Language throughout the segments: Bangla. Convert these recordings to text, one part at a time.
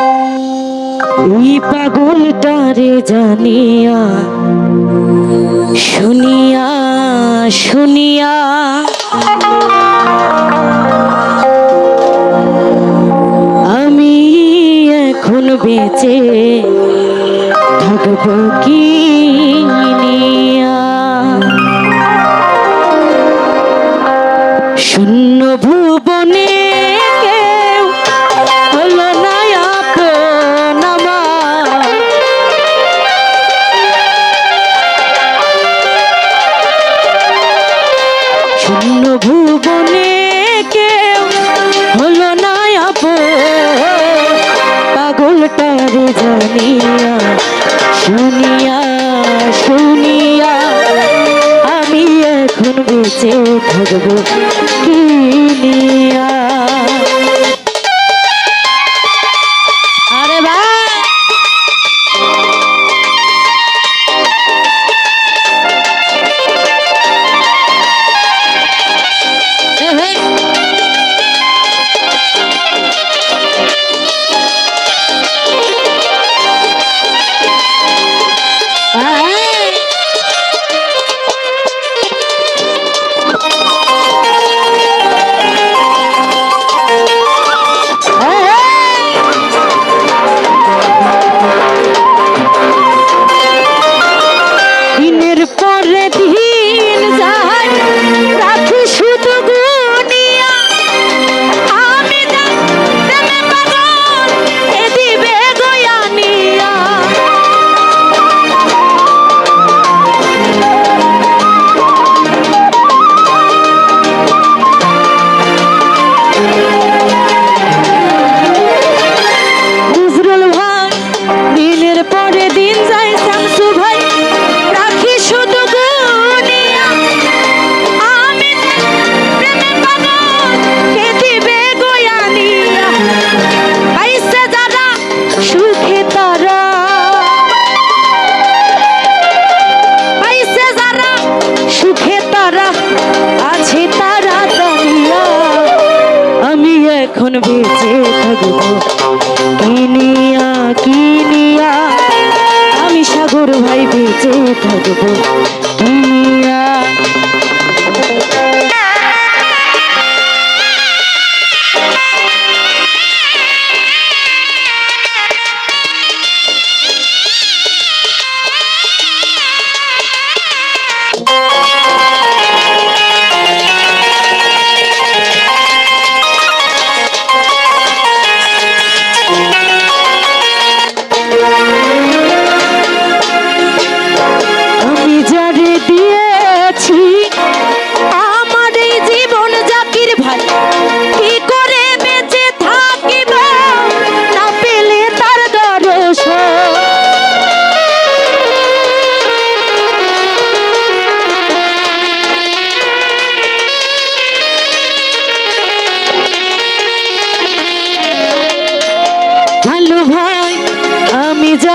এই পাগলটারে জানিয়া শুনিয়া শুনিয়া। আমি এখন বেঁচে থাকব কি? জানিয়া শুনিয়া শুনিয়া আমি এখন বেঁচে থাকব। বেঁচে থাকব। কিনিয়া কিনিয়া আমি সাগর ভাই বেঁচে থাকব।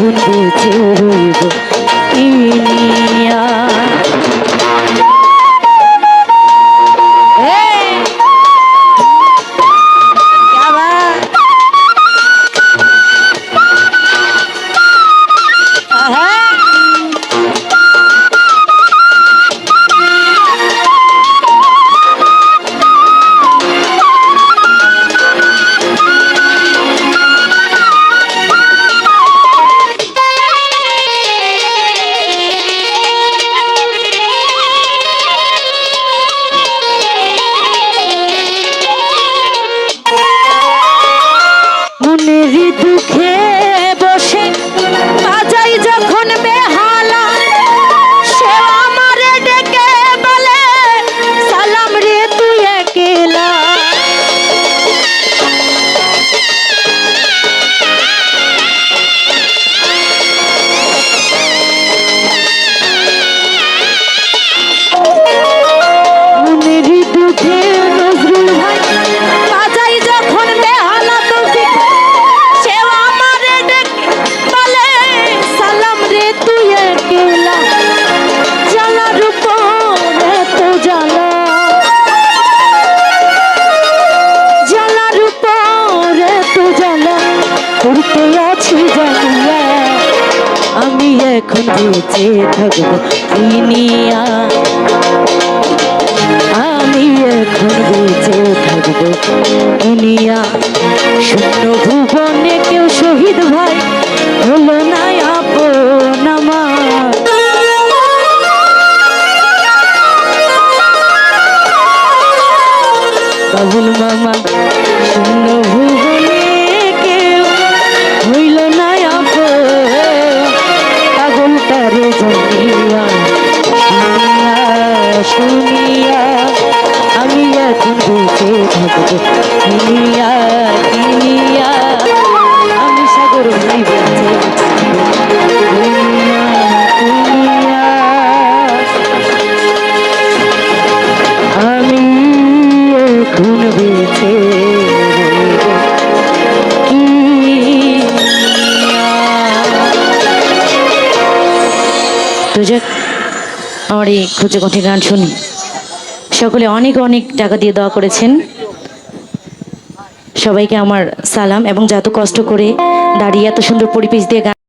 বেঁচে রইব কিনিয়া এখন বেঁচে থাকব। কিনিয়া আমি এখন বেঁচে থাকব। কিনিয়া শূন্য ভুবনে এখন আমার এই খুঁজে কঠি গান শুনি। সকলে অনেক অনেক টাকা দিয়ে দেওয়া করেছেন। সবাইকে আমার সালাম এবং যত কষ্ট করে দাঁড়িয়ে এত সুন্দর পরিবেশ দিয়ে গান